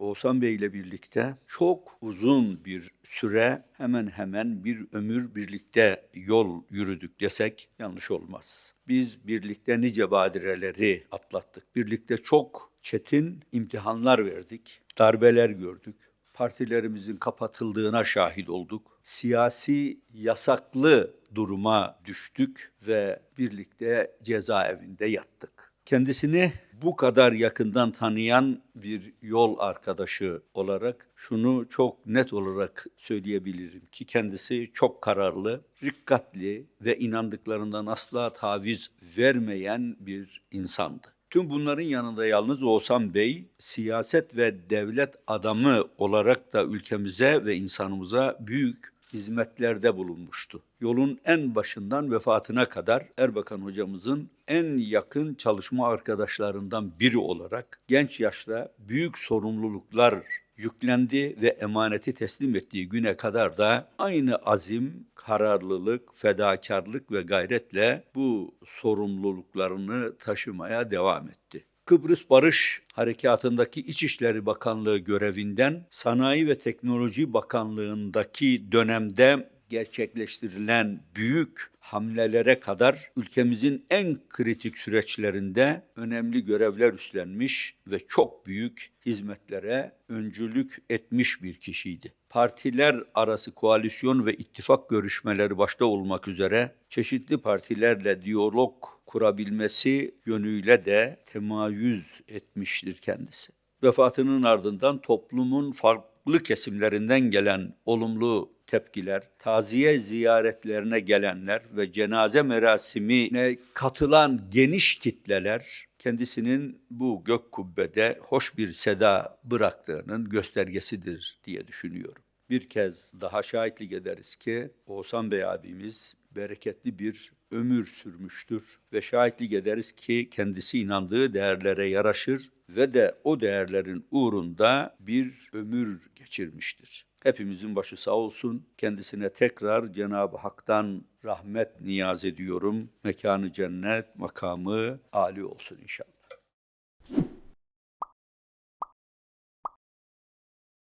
Oğuzhan Bey ile birlikte çok uzun bir süre hemen hemen bir ömür birlikte yol yürüdük desek yanlış olmaz. Biz birlikte nice badireleri atlattık. Birlikte çok çetin imtihanlar verdik. Darbeler gördük. Partilerimizin kapatıldığına şahit olduk. Siyasi yasaklı duruma düştük ve birlikte cezaevinde yattık. Kendisini bu kadar yakından tanıyan bir yol arkadaşı olarak şunu çok net olarak söyleyebilirim ki kendisi çok kararlı, rikkatli ve inandıklarından asla taviz vermeyen bir insandı. Tüm bunların yanında yalnız Oğuzhan Bey siyaset ve devlet adamı olarak da ülkemize ve insanımıza büyük hizmetlerde bulunmuştu. Yolun en başından vefatına kadar Erbakan hocamızın en yakın çalışma arkadaşlarından biri olarak genç yaşta büyük sorumluluklar yüklendi ve emaneti teslim ettiği güne kadar da aynı azim, kararlılık, fedakarlık ve gayretle bu sorumluluklarını taşımaya devam etti. Kıbrıs Barış Harekatı'ndaki İçişleri Bakanlığı görevinden Sanayi ve Teknoloji Bakanlığı'ndaki dönemde gerçekleştirilen büyük hamlelere kadar ülkemizin en kritik süreçlerinde önemli görevler üstlenmiş ve çok büyük hizmetlere öncülük etmiş bir kişiydi. Partiler arası koalisyon ve ittifak görüşmeleri başta olmak üzere çeşitli partilerle diyalog kurabilmesi yönüyle de temayüz etmiştir kendisi. Vefatının ardından toplumun farklı kesimlerinden gelen olumlu tepkiler, taziye ziyaretlerine gelenler ve cenaze merasimine katılan geniş kitleler kendisinin bu gök kubbede hoş bir seda bıraktığının göstergesidir diye düşünüyorum. Bir kez daha şahitlik ederiz ki Oğuzhan Bey abimiz bereketli bir ömür sürmüştür ve şahitlik ederiz ki kendisi inandığı değerlere yaraşır ve de o değerlerin uğrunda bir ömür geçirmiştir. Hepimizin başı sağ olsun. Kendisine tekrar Cenab-ı Hak'tan rahmet niyaz ediyorum. Mekanı cennet, makamı âli olsun inşallah.